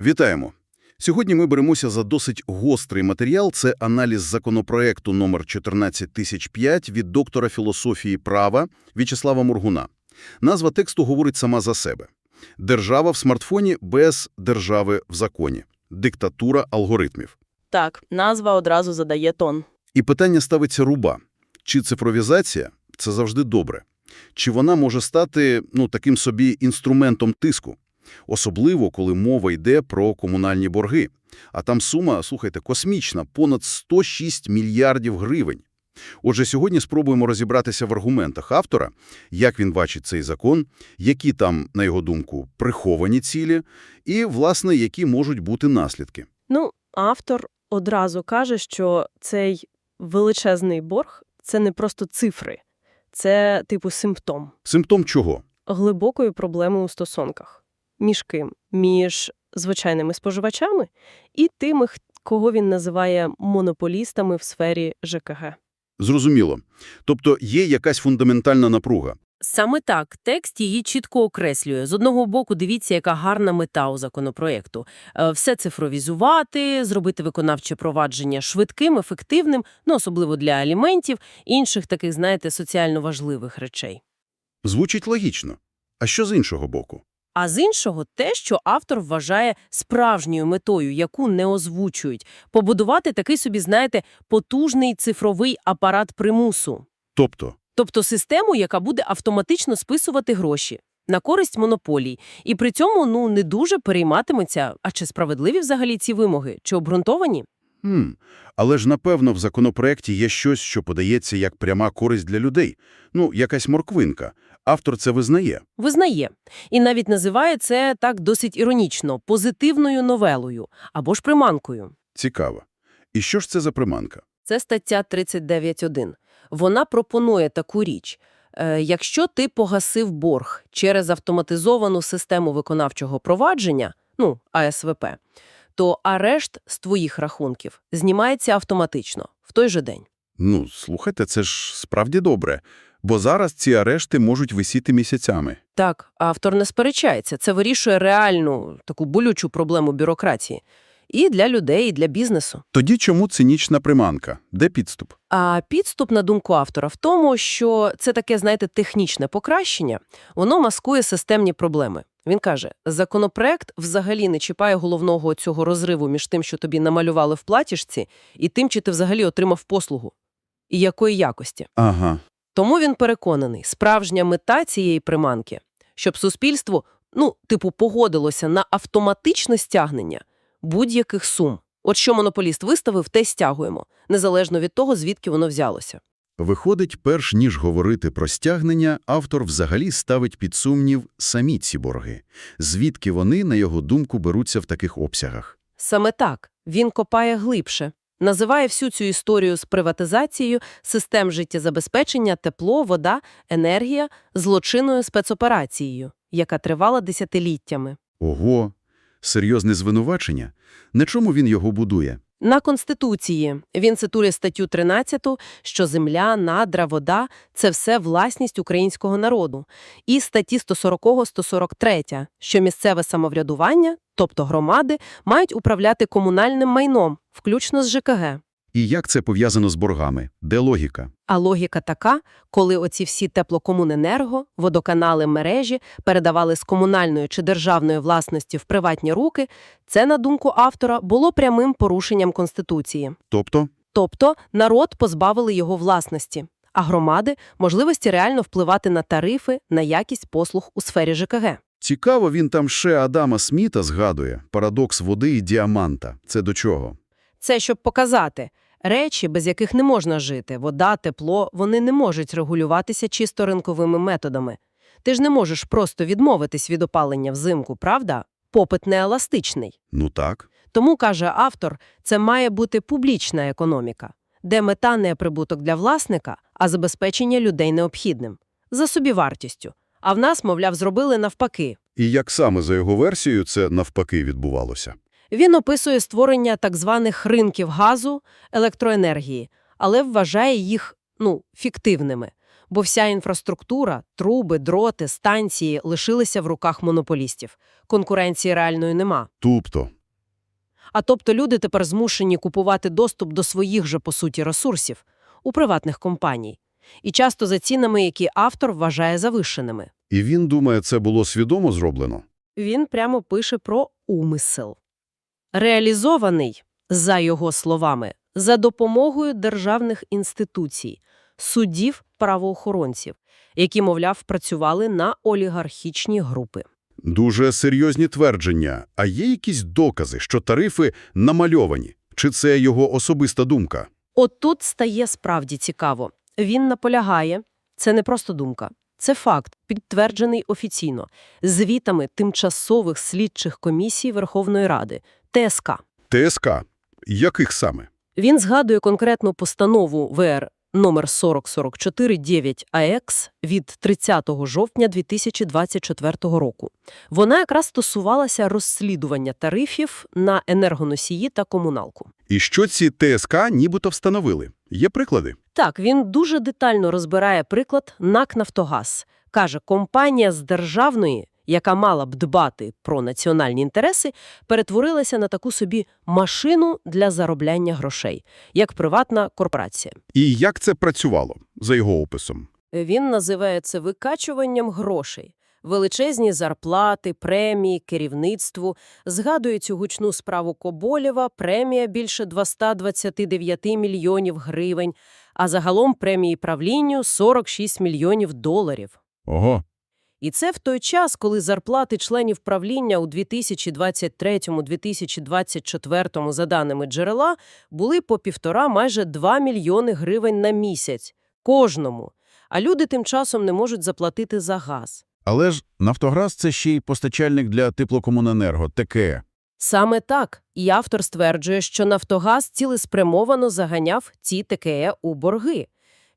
Вітаємо! Сьогодні ми беремося за досить гострий матеріал. Це аналіз законопроекту номер 14005 від доктора філософії права В'ячеслава Моргуна. Назва тексту говорить сама за себе. Держава в смартфоні без держави в законі. Диктатура алгоритмів. Так, назва одразу задає тон. І питання ставиться руба. Чи цифровізація – це завжди добре? Чи вона може стати, ну, таким собі інструментом тиску? Особливо, коли мова йде про комунальні борги. А там сума, слухайте, космічна – понад 106 мільярдів гривень. Отже, сьогодні спробуємо розібратися в аргументах автора, як він бачить цей закон, які там, на його думку, приховані цілі і, власне, які можуть бути наслідки. Ну, автор одразу каже, що цей величезний борг – це не просто цифри. Це, типу, симптом Симптом чого? глибокої проблеми у стосунках. Між ким? Між звичайними споживачами і тими, кого він називає монополістами в сфері ЖКГ. Зрозуміло. Тобто є якась фундаментальна напруга. Саме так, текст її чітко окреслює. З одного боку, дивіться, яка гарна мета у законопроекту. Е, Все цифровізувати, зробити виконавче провадження швидким, ефективним, ну, особливо для аліментів, інших таких, знаєте, соціально важливих речей. Звучить логічно. А що з іншого боку? А з іншого, те, що автор вважає справжньою метою, яку не озвучують, побудувати такий собі, знаєте, потужний цифровий апарат примусу. Тобто, Тобто систему, яка буде автоматично списувати гроші на користь монополій, і при цьому ну не дуже перейматиметься, а чи справедливі взагалі ці вимоги, чи обґрунтовані? хм, але ж, напевно, в законопроекті є щось, що подається як пряма користь для людей. Ну, якась морквинка. Автор це визнає. Визнає. І навіть називає це так досить іронічно – позитивною новелою або ж приманкою. Цікаво. І що ж це за приманка? Це стаття 39.1. Вона пропонує таку річ. Е, якщо ти погасив борг через автоматизовану систему виконавчого провадження, ну, АСВП, то арешт з твоїх рахунків знімається автоматично, в той же день. Ну, слухайте, це ж справді добре. Бо зараз ці арешти можуть висіти місяцями. Так, автор не сперечається. Це вирішує реальну, таку болючу проблему бюрократії. І для людей, і для бізнесу. Тоді чому цинічна приманка? Де підступ? А підступ, на думку автора, в тому, що це таке, знаєте, технічне покращення, воно маскує системні проблеми. Він каже, законопроект взагалі не чіпає головного цього розриву між тим, що тобі намалювали в платіжці, і тим, чи ти взагалі отримав послугу. І якої якості. Ага. Тому він переконаний, справжня мета цієї приманки, щоб суспільство, ну, типу, погодилося на автоматичне стягнення будь-яких сум. От що монополіст виставив, те стягуємо, незалежно від того, звідки воно взялося. Виходить, перш ніж говорити про стягнення, автор взагалі ставить під сумнів самі ці борги. Звідки вони, на його думку, беруться в таких обсягах? Саме так, він копає глибше. Називає всю цю історію з приватизацією систем життєзабезпечення, тепло, вода, енергія злочинною спецоперацією, яка тривала десятиліттями. Ого, серйозне звинувачення? На чому він його будує? На Конституції він цитує статтю 13, що земля, надра, вода – це все власність українського народу, і статті 140-143, що місцеве самоврядування, тобто громади, мають управляти комунальним майном, включно з ЖКГ. І як це пов'язано з боргами? Де логіка? А логіка така, коли оці всі теплокомуненерго, водоканали, мережі передавали з комунальної чи державної власності в приватні руки, це, на думку автора, було прямим порушенням Конституції. Тобто? Тобто народ позбавили його власності, а громади – можливості реально впливати на тарифи, на якість послуг у сфері ЖКГ. Цікаво, він там ще Адама Сміта згадує. Парадокс води і діаманта. Це до чого? Це щоб показати – речі, без яких не можна жити, вода, тепло, вони не можуть регулюватися чисто ринковими методами. Ти ж не можеш просто відмовитись від опалення взимку, правда? Попит не еластичний. Ну так. Тому, каже автор, це має бути публічна економіка, де мета не прибуток для власника, а забезпечення людей необхідним. За собівартістю. А в нас, мовляв, зробили навпаки. І як саме за його версією це навпаки відбувалося? Він описує створення так званих ринків газу, електроенергії, але вважає їх, ну, фіктивними. Бо вся інфраструктура, труби, дроти, станції лишилися в руках монополістів. Конкуренції реальної нема. Тобто, А тобто люди тепер змушені купувати доступ до своїх же, по суті, ресурсів у приватних компаній. І часто за цінами, які автор вважає завишеними. і він думає, це було свідомо зроблено? Він прямо пише про умисел. Реалізований, за його словами, за допомогою державних інституцій, судів, правоохоронців, які, мовляв, працювали на олігархічні групи. Дуже серйозні твердження. А є якісь докази, що тарифи намальовані? Чи це його особиста думка? От тут стає справді цікаво. Він наполягає, це не просто думка, це факт, підтверджений офіційно, звітами тимчасових слідчих комісій Верховної Ради, ТСК. ТСК. Яких саме? Він згадує конкретну постанову ВР номер 40449 АЕКС від 30 жовтня 2024 року. Вона якраз стосувалася розслідування тарифів на енергоносії та комуналку. І що ці ТСК нібито встановили? Є приклади? Так, він дуже детально розбирає приклад НАК «Нафтогаз». Каже, компанія з державної, яка мала б дбати про національні інтереси, перетворилася на таку собі машину для заробляння грошей, як приватна корпорація. І як це працювало, за його описом? Він називає це викачуванням грошей. Величезні зарплати, премії, керівництву. Згадує цю гучну справу Коболєва, премія більше 229 мільйонів гривень, а загалом премії правлінню 46 мільйонів доларів. Ого. І це в той час, коли зарплати членів правління у 2023-2024, за даними джерела, були по півтора, майже 2 мільйони гривень на місяць. Кожному. А люди тим часом не можуть заплатити за газ. Але ж «Нафтогаз» – це ще й постачальник для теплокомуненерго, ТКЕ. Саме так. І автор стверджує, що «Нафтогаз» цілеспрямовано заганяв ці ТКЕ у борги.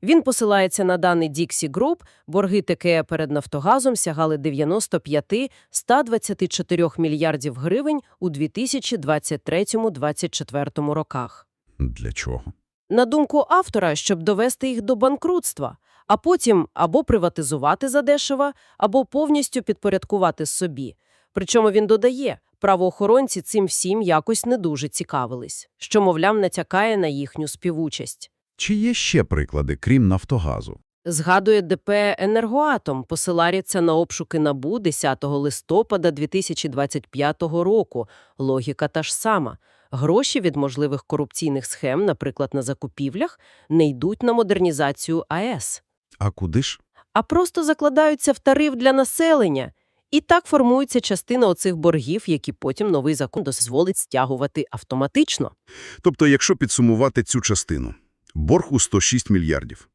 Він посилається на даний Dixie Group. Борги ТКЕ перед «Нафтогазом» сягали 95-124 мільярдів гривень у 2023-2024 роках. Для чого? На думку автора, щоб довести їх до банкрутства, а потім або приватизувати задешево, або повністю підпорядкувати собі. Причому він додає, правоохоронці цим всім якось не дуже цікавились, що, мовляв, натякає на їхню співучасть. Чи є ще приклади, крім «Нафтогазу»? Згадує ДП «Енергоатом», посилається на обшуки НАБУ 10 листопада 2025 року. Логіка та ж сама. Гроші від можливих корупційних схем, наприклад, на закупівлях, не йдуть на модернізацію АЕС, А куди ж? а просто закладаються в тариф для населення. І так формується частина оцих боргів, які потім новий закон дозволить стягувати автоматично. Тобто, якщо підсумувати цю частину, борг у 106 мільярдів.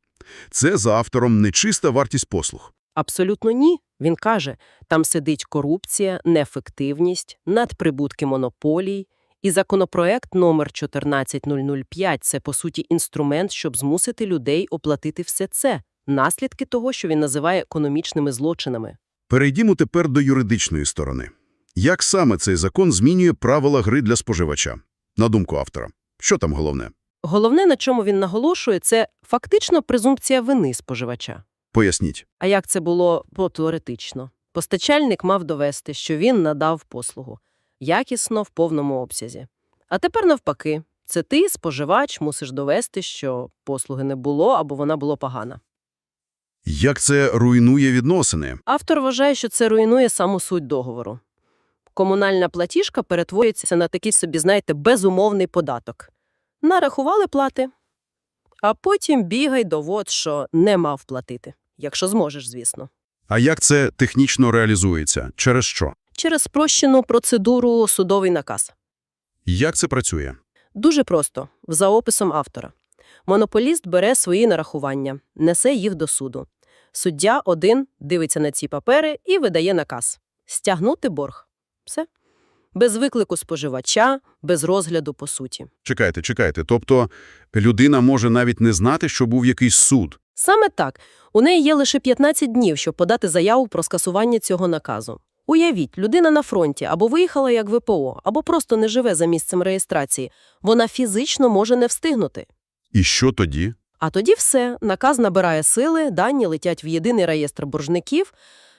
Це за автором не чиста вартість послуг. Абсолютно ні. Він каже, там сидить корупція, неефективність, надприбутки монополій. І законопроект номер 14005 – це, по суті, інструмент, щоб змусити людей оплатити все це. Наслідки того, що він називає економічними злочинами. Перейдімо тепер до юридичної сторони. Як саме цей закон змінює правила гри для споживача? На думку автора. Що там головне? Головне, на чому він наголошує, це фактично презумпція вини споживача. Поясніть. А як це було по- теоретично? Постачальник мав довести, що він надав послугу. Якісно, в повному обсязі. А тепер навпаки. Це ти, споживач, мусиш довести, що послуги не було або вона була погана. Як це руйнує відносини? Автор вважає, що це руйнує саму суть договору. Комунальна платіжка перетворюється на такий собі, знаєте, безумовний податок. Нарахували плати, а потім бігай довод, що не мав платити. Якщо зможеш, звісно. А як це технічно реалізується? Через що? Через спрощену процедуру судовий наказ. Як це працює? Дуже просто, за описом автора. Монополіст бере свої нарахування, несе їх до суду. Суддя один дивиться на ці папери і видає наказ. Стягнути борг. Все. Без виклику споживача, без розгляду по суті. Чекайте, чекайте. Тобто людина може навіть не знати, що був якийсь суд. Саме так. У неї є лише 15 днів, щоб подати заяву про скасування цього наказу. Уявіть, людина на фронті або виїхала як ВПО, або просто не живе за місцем реєстрації. Вона фізично може не встигнути. І що тоді? А тоді все, наказ набирає сили, дані летять в єдиний реєстр боржників,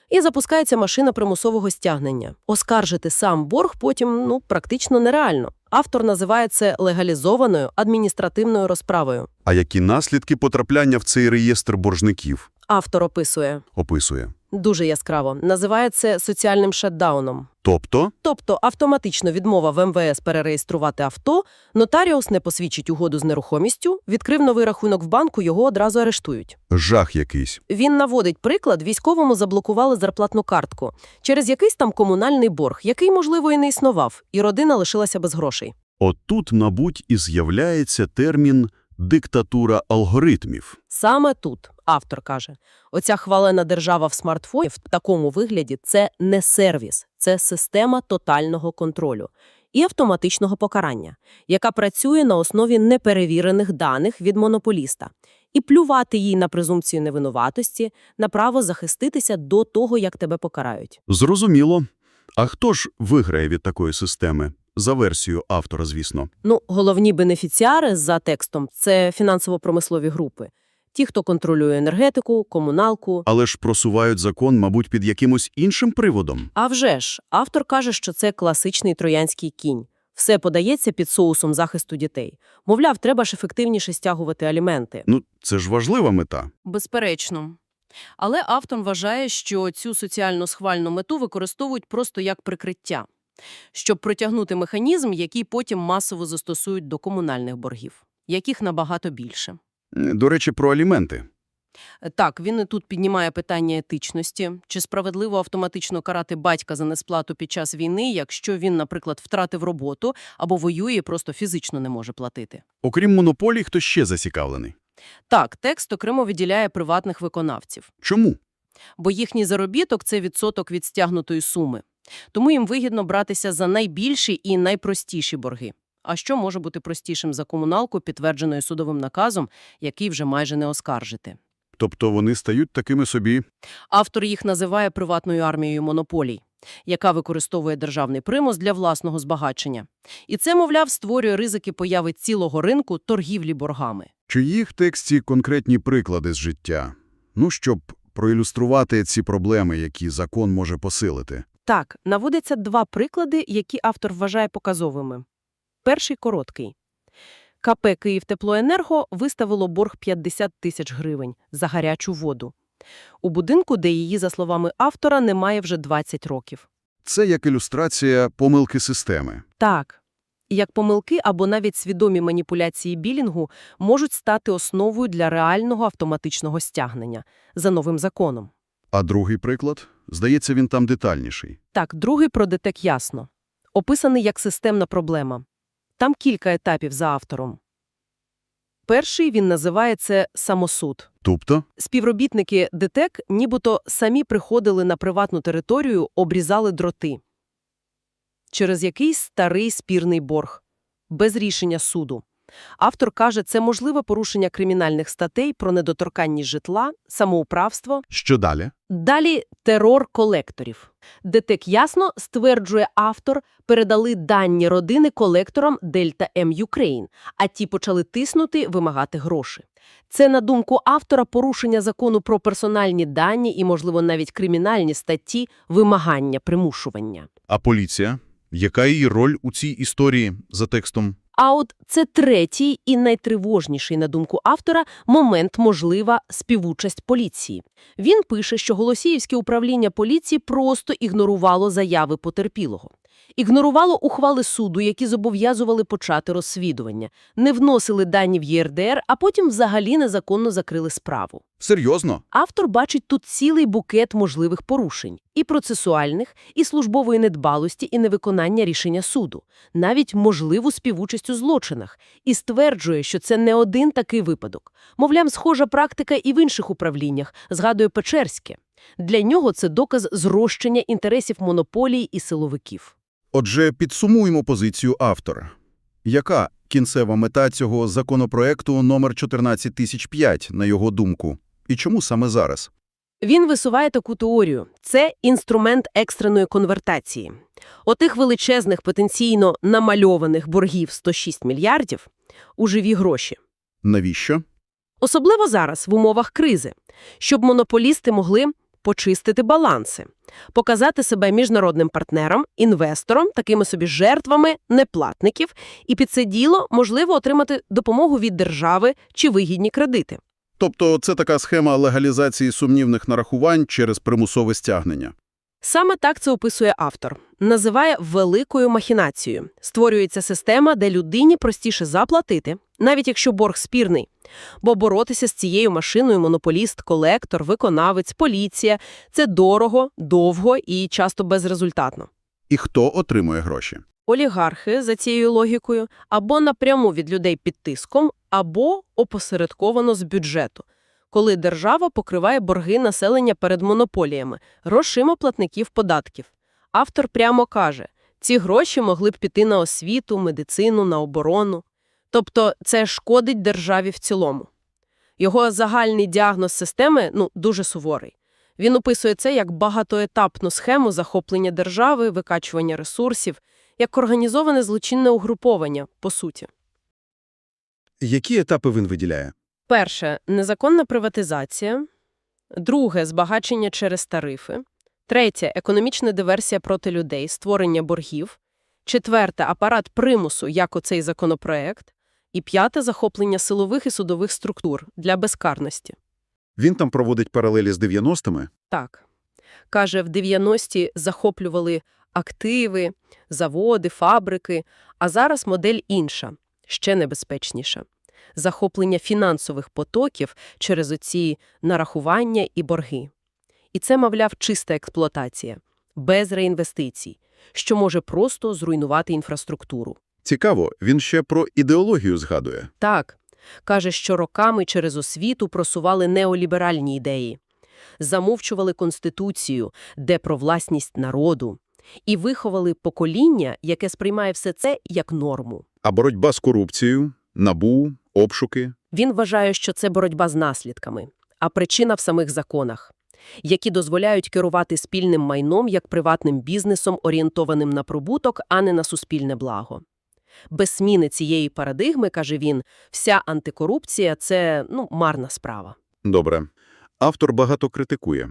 і запускається машина примусового стягнення. Оскаржити сам борг потім ну, практично нереально. Автор називає це легалізованою адміністративною розправою. А які наслідки потрапляння в цей реєстр боржників? Автор описує Описує. Дуже яскраво. Називає це соціальним шатдауном. Тобто, Тобто автоматично відмова в МВС перереєструвати авто, нотаріус не посвідчить угоду з нерухомістю, відкрив новий рахунок в банку, його одразу арештують. жах якийсь. Він наводить приклад, військовому заблокували зарплатну картку через якийсь там комунальний борг, який, можливо, і не існував, і родина лишилася без грошей. Отут, мабуть, і з'являється термін «диктатура алгоритмів». Саме тут, автор каже, оця хвалена держава в смартфоні в такому вигляді – це не сервіс, це система тотального контролю і автоматичного покарання, яка працює на основі неперевірених даних від монополіста. І плювати їй на презумпцію невинуватості, на право захиститися до того, як тебе покарають. Зрозуміло. А хто ж виграє від такої системи? За версією автора, звісно. Ну, головні бенефіціари за текстом – це фінансово-промислові групи. Ті, хто контролює енергетику, комуналку. Але ж просувають закон, мабуть, під якимось іншим приводом. А вже ж, автор каже, що це класичний троянський кінь. Все подається під соусом захисту дітей. Мовляв, треба ж ефективніше стягувати аліменти. Ну, це ж важлива мета. Безперечно. Але автор вважає, що цю соціально схвальну мету використовують просто як прикриття, щоб протягнути механізм, який потім масово застосують до комунальних боргів, яких набагато більше. До речі, про аліменти. Так, він і тут піднімає питання етичності. Чи справедливо автоматично карати батька за несплату під час війни, якщо він, наприклад, втратив роботу або воює і просто фізично не може платити? Окрім монополій, хто ще зацікавлений? Так, текст окремо виділяє приватних виконавців. Чому? бо їхній заробіток – це відсоток від стягнутої суми. Тому їм вигідно братися за найбільші і найпростіші борги. А що може бути простішим за комуналку, підтвердженою судовим наказом, який вже майже не оскаржити? Тобто вони стають такими собі Автор їх називає приватною армією монополій, яка використовує державний примус для власного збагачення. І це, мовляв, створює ризики появи цілого ринку торгівлі боргами. Чи є в тексті конкретні приклади з життя? Ну, щоб проілюструвати ці проблеми, які закон може посилити. Так, наводяться два приклади, які автор вважає показовими. Перший – короткий. КП «Київтеплоенерго» виставило борг 50 тисяч гривень за гарячу воду. У будинку, де її, за словами автора, немає вже 20 років. Це як ілюстрація помилки системи. Так. Як помилки або навіть свідомі маніпуляції білінгу можуть стати основою для реального автоматичного стягнення за новим законом. А другий приклад? Здається, він там детальніший. Так, другий про ДТЕК ясно. Описаний як системна проблема. Там кілька етапів за автором. Перший він називає це самосуд. Тобто? Співробітники ДТЕК нібито самі приходили на приватну територію, обрізали дроти. Через якийсь старий спірний борг. Без рішення суду. Автор каже, це можливе порушення кримінальних статей про недоторканність житла, самоуправство, Що далі? Далі терор колекторів. ДТЕК ясно, стверджує автор, передали дані родини колекторам Дельта М Юкрейн, а ті почали тиснути, вимагати гроші. Це, на думку автора, порушення закону про персональні дані і, можливо, навіть кримінальні статті вимагання примушування. А поліція? Яка її роль у цій історії за текстом? А от це третій і найтривожніший, на думку автора, момент можлива співучасть поліції. Він пише, що Голосіївське управління поліції просто ігнорувало заяви потерпілого. Ігнорувало ухвали суду, які зобов'язували почати розслідування, не вносили дані в ЄРДР, а потім взагалі незаконно закрили справу. Серйозно? Автор бачить тут цілий букет можливих порушень – і процесуальних, і службової недбалості, і невиконання рішення суду, навіть можливу співучасть у злочинах, і стверджує, що це не один такий випадок. Мовляв, схожа практика і в інших управліннях, згадує Печерське. Для нього це доказ зрощення інтересів монополій і силовиків. Отже, підсумуємо позицію автора. Яка кінцева мета цього законопроекту номер 14005, на його думку? І чому саме зараз? Він висуває таку теорію. Це інструмент екстреної конвертації. Отих величезних потенційно намальованих боргів 106 мільярдів у живі гроші. Навіщо? Особливо зараз, в умовах кризи, щоб монополісти могли почистити баланси, показати себе міжнародним партнером, інвестором, такими собі жертвами неплатників, і під це діло можливо отримати допомогу від держави чи вигідні кредити. Тобто це така схема легалізації сумнівних нарахувань через примусове стягнення. Саме так це описує автор. Називає великою махінацією. Створюється система, де людині простіше заплатити, навіть якщо борг спірний. Бо боротися з цією машиною монополіст, колектор, виконавець, поліція – це дорого, довго і часто безрезультатно. І хто отримує гроші? Олігархи, за цією логікою, або напряму від людей під тиском, або опосередковано з бюджету, коли держава покриває борги населення перед монополіями, грошима платників податків. Автор прямо каже, ці гроші могли б піти на освіту, медицину, на оборону. Тобто це шкодить державі в цілому. Його загальний діагноз системи ну, дуже суворий. Він описує це як багатоетапну схему захоплення держави, викачування ресурсів, як організоване злочинне угруповання, по суті. Які етапи він виділяє? Перше – незаконна приватизація. Друге – збагачення через тарифи. Третє – економічна диверсія проти людей, створення боргів. Четверте – апарат примусу, як оцей законопроект. І п'яте – захоплення силових і судових структур для безкарності. Він там проводить паралелі з 90-ми? Так. Каже, в 90-ті захоплювали активи, заводи, фабрики, а зараз модель інша, ще небезпечніша. Захоплення фінансових потоків через оці нарахування і борги. І це, мовляв, чиста експлуатація, без реінвестицій, що може просто зруйнувати інфраструктуру. Цікаво, він ще про ідеологію згадує. Так, каже, що роками через освіту просували неоліберальні ідеї, замовчували конституцію, де про власність народу, і виховали покоління, яке сприймає все це як норму. А боротьба з корупцією, набу, обшуки? Він вважає, що це боротьба з наслідками, а причина в самих законах, які дозволяють керувати спільним майном як приватним бізнесом, орієнтованим на прибуток, а не на суспільне благо. Без зміни цієї парадигми, каже він, вся антикорупція – це ну, марна справа. Добре. Автор багато критикує.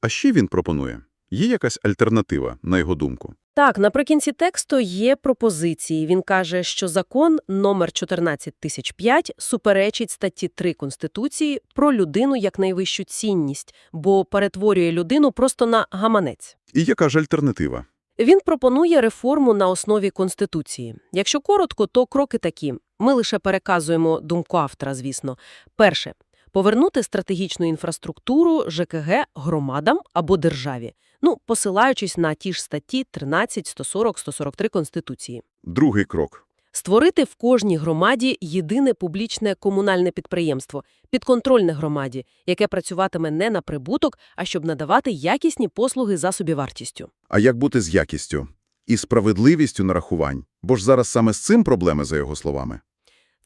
А ще він пропонує? Є якась альтернатива, на його думку? Так, наприкінці тексту є пропозиції. Він каже, що закон номер 14005 суперечить статті 3 Конституції про людину як найвищу цінність, бо перетворює людину просто на гаманець. І яка ж альтернатива? Він пропонує реформу на основі Конституції. Якщо коротко, то кроки такі. Ми лише переказуємо думку автора, звісно. Перше – повернути стратегічну інфраструктуру ЖКГ громадам або державі, ну, посилаючись на ті ж статті 13, 140, 143 Конституції. Другий крок. Створити в кожній громаді єдине публічне комунальне підприємство, підконтрольне громаді, яке працюватиме не на прибуток, а щоб надавати якісні послуги за собівартістю. А як бути з якістю? І справедливістю нарахувань? Бо ж зараз саме з цим проблеми, за його словами.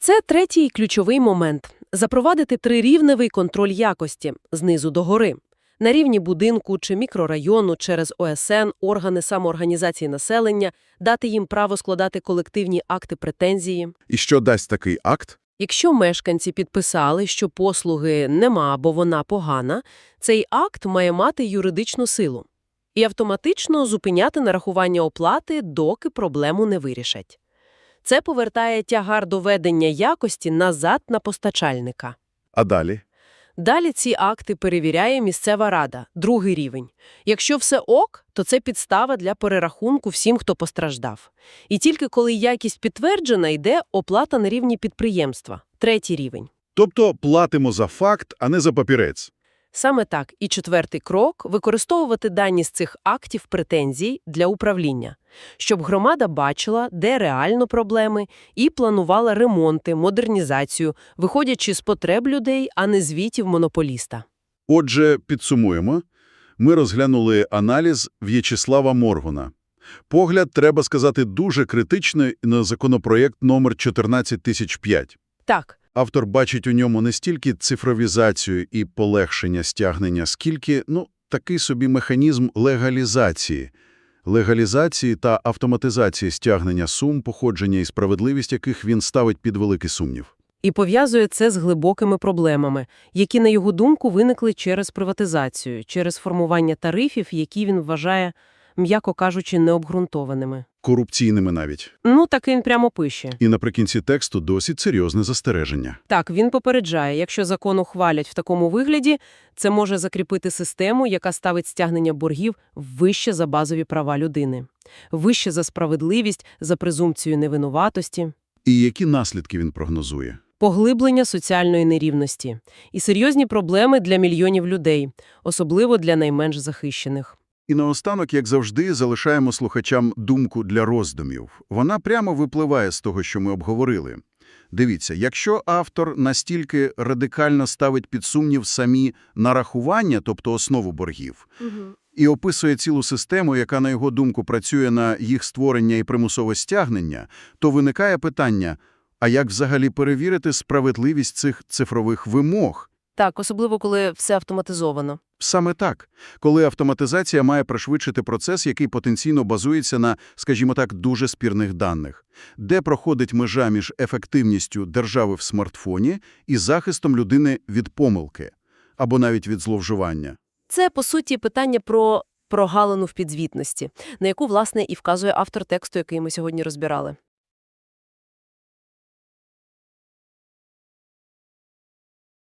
Це третій ключовий момент – запровадити трирівневий контроль якості знизу до гори. На рівні будинку чи мікрорайону через ОСН, органи самоорганізації населення, дати їм право складати колективні акти претензії. І що дасть такий акт? Якщо мешканці підписали, що послуги нема, бо вона погана, цей акт має мати юридичну силу і автоматично зупиняти нарахування оплати, доки проблему не вирішать. Це повертає тягар доведення якості назад на постачальника. А далі? Далі ці акти перевіряє місцева рада, другий рівень. Якщо все ок, то це підстава для перерахунку всім, хто постраждав. І тільки коли якість підтверджена, йде оплата на рівні підприємства, третій рівень. Тобто платимо за факт, а не за папірець. Саме так. І четвертий крок – використовувати дані з цих актів претензій для управління, щоб громада бачила, де реально проблеми, і планувала ремонти, модернізацію, виходячи з потреб людей, а не звітів монополіста. Отже, підсумуємо. Ми розглянули аналіз В'ячеслава Моргуна. Погляд, треба сказати, дуже критичний на законопроєкт номер 14005. Так, Автор бачить у ньому не стільки цифровізацію і полегшення стягнення, скільки, ну, такий собі механізм легалізації. Легалізації та автоматизації стягнення сум, походження і справедливість яких він ставить під великий сумнів. І пов'язує це з глибокими проблемами, які, на його думку, виникли через приватизацію, через формування тарифів, які він вважає, м'яко кажучи, необґрунтованими. Корупційними навіть. Ну, так він прямо пише. І наприкінці тексту досить серйозне застереження. Так, він попереджає, якщо закон ухвалять в такому вигляді, це може закріпити систему, яка ставить стягнення боргів вище за базові права людини, вище за справедливість, за презумпцію невинуватості, І які наслідки він прогнозує? поглиблення соціальної нерівності і серйозні проблеми для мільйонів людей, особливо для найменш захищених. І наостанок, як завжди, залишаємо слухачам думку для роздумів. Вона прямо випливає з того, що ми обговорили. Дивіться, якщо автор настільки радикально ставить під сумнів самі нарахування, тобто основу боргів, і описує цілу систему, яка, на його думку, працює на їх створення і примусове стягнення, то виникає питання, а як взагалі перевірити справедливість цих цифрових вимог? Так, особливо коли все автоматизовано. Саме так. Коли автоматизація має пришвидшити процес, який потенційно базується на, скажімо так, дуже спірних даних. Де проходить межа між ефективністю держави в смартфоні і захистом людини від помилки або навіть від зловживання? Це, по суті, питання про прогалину в підзвітності, на яку, власне, і вказує автор тексту, який ми сьогодні розбирали.